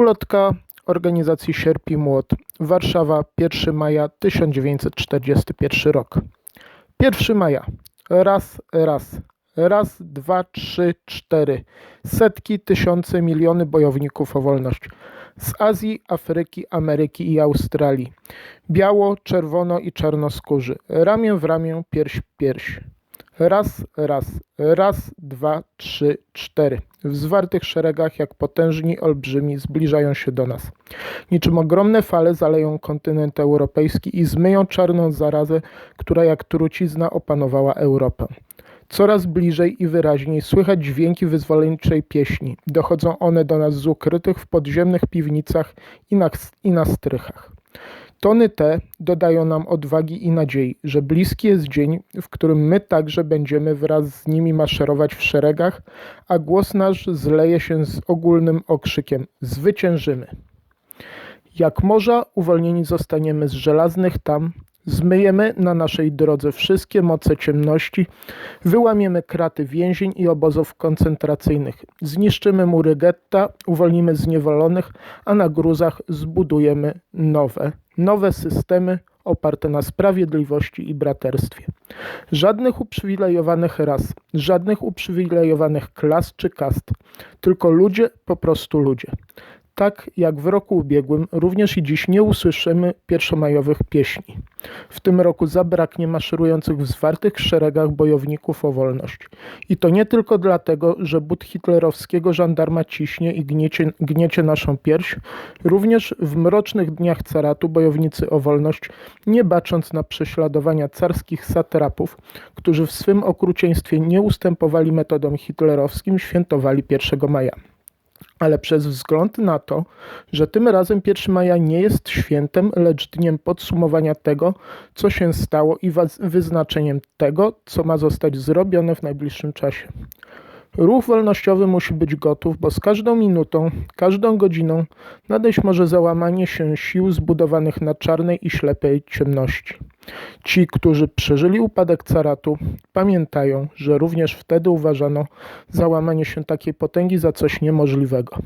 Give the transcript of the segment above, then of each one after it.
Ulotka organizacji Sierp i Młot, Warszawa, 1 maja 1941 rok. 1 maja. Raz, raz. Raz, dwa, trzy, cztery. Setki, tysiące, miliony bojowników o wolność. Z Azji, Afryki, Ameryki i Australii. Biało, czerwono i czarnoskórzy. Ramię w ramię, pierś w pierś. Raz, raz, raz, dwa, trzy, cztery. W zwartych szeregach, jak potężni olbrzymi, zbliżają się do nas. Niczym ogromne fale zaleją kontynent europejski i zmyją czarną zarazę, która jak trucizna opanowała Europę. Coraz bliżej i wyraźniej słychać dźwięki wyzwoleńczej pieśni. Dochodzą one do nas z ukrytych w podziemnych piwnicach i na, i na strychach. Tony te dodają nam odwagi i nadziei, że bliski jest dzień, w którym my także będziemy wraz z nimi maszerować w szeregach, a głos nasz zleje się z ogólnym okrzykiem: Zwyciężymy! Jak morza uwolnieni zostaniemy z żelaznych tam, zmyjemy na naszej drodze wszystkie moce ciemności, wyłamiemy kraty więzień i obozów koncentracyjnych, zniszczymy mury getta, uwolnimy zniewolonych, a na gruzach zbudujemy nowe, nowe systemy oparte na sprawiedliwości i braterstwie. Żadnych uprzywilejowanych ras, żadnych uprzywilejowanych klas czy kast, tylko ludzie, po prostu ludzie. Tak jak w roku ubiegłym, również i dziś nie usłyszymy pierwszomajowych pieśni. W tym roku zabraknie maszerujących w zwartych szeregach bojowników o wolność. I to nie tylko dlatego, że but hitlerowskiego żandarma ciśnie i gniecie, gniecie naszą pierś, również w mrocznych dniach caratu bojownicy o wolność, nie bacząc na prześladowania carskich satrapów, którzy w swym okrucieństwie nie ustępowali metodom hitlerowskim, świętowali 1 maja ale przez wzgląd na to, że tym razem 1 maja nie jest świętem, lecz dniem podsumowania tego, co się stało i wyznaczeniem tego, co ma zostać zrobione w najbliższym czasie. Ruch wolnościowy musi być gotów, bo z każdą minutą, każdą godziną nadejść może załamanie się sił zbudowanych na czarnej i ślepej ciemności. Ci, którzy przeżyli upadek caratu, pamiętają, że również wtedy uważano załamanie się takiej potęgi za coś niemożliwego.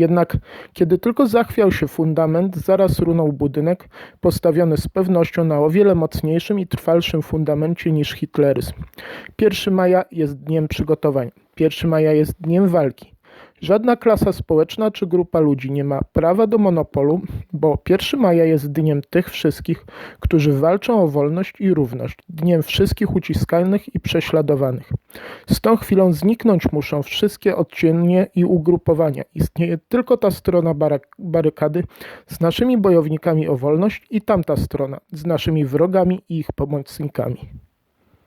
Jednak kiedy tylko zachwiał się fundament, zaraz runął budynek, postawiony z pewnością na o wiele mocniejszym i trwalszym fundamencie niż hitleryzm. 1 maja jest dniem przygotowań. 1 maja jest dniem walki. Żadna klasa społeczna czy grupa ludzi nie ma prawa do monopolu, bo 1 maja jest dniem tych wszystkich, którzy walczą o wolność i równość, dniem wszystkich uciskanych i prześladowanych. Z tą chwilą zniknąć muszą wszystkie odcienie i ugrupowania. Istnieje tylko ta strona barykady z naszymi bojownikami o wolność i tamta strona z naszymi wrogami i ich pomocnikami.